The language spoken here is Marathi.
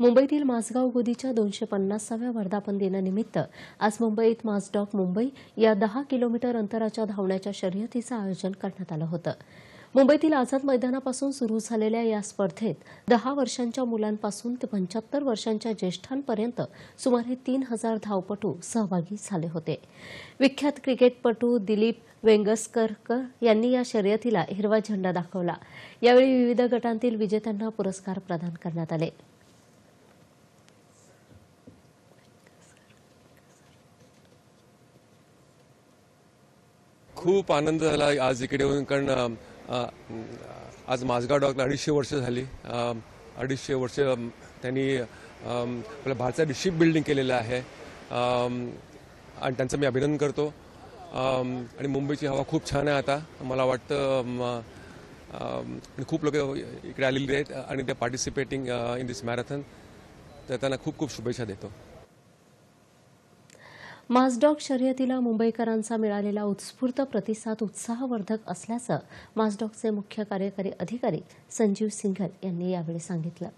मुंबईतील माझगाव गोदीच्या दोनशे पन्नासाव्या वर्धापन दिनानिमित्त आज मुंबईत माझडॉक मुंबई या दहा किलोमीटर अंतराच्या धावण्याच्या शर्यतीचं आयोजन करण्यात आलं होतं. मुंबईतील आझाद मैदानापासून सुरू झालेल्या या स्पर्धेत दहा वर्षांच्या मुलांपासून ते पंच्याहत्तर वर्षांच्या ज्येष्ठांपर्यंत सुमारे तीन हजार धावपटू सहभागी झाले होते. विख्यात क्रिकेटपटू दिलीप वेंगसकरकर यांनी या शर्यतीला हिरवा झेंडा दाखवला. यावेळी विविध गटांतील विजेत्यांना पुरस्कार प्रदान करण्यात आले. खूप आनंद झाला आज इकडे येऊन कारण आज माझगाव डॉकला अडीचशे वर्ष झाली. अडीचशे वर्ष त्यांनी आपल्या भारतासाठी शिप बिल्डिंग केलेलं आहे. आणि त्यांचं मी अभिनंदन करतो. आणि मुंबईची हवा खूप छान आहे आता. मला वाटतं खूप लोक इकडे आलेली आहेत आणि ते पार्टिसिपेटिंग इन दिस मॅरेथॉन तर त्यांना खूप खूप शुभेच्छा देतो. मासडॉग शर्यतीला मुंबईकरांचा मिळालेला उत्स्फूर्त प्रतिसाद उत्साहवर्धक असल्याचं मासडॉगचे मुख्य कार्यकारी अधिकारी संजीव सिंघल यांनी यावेळी सांगितलं.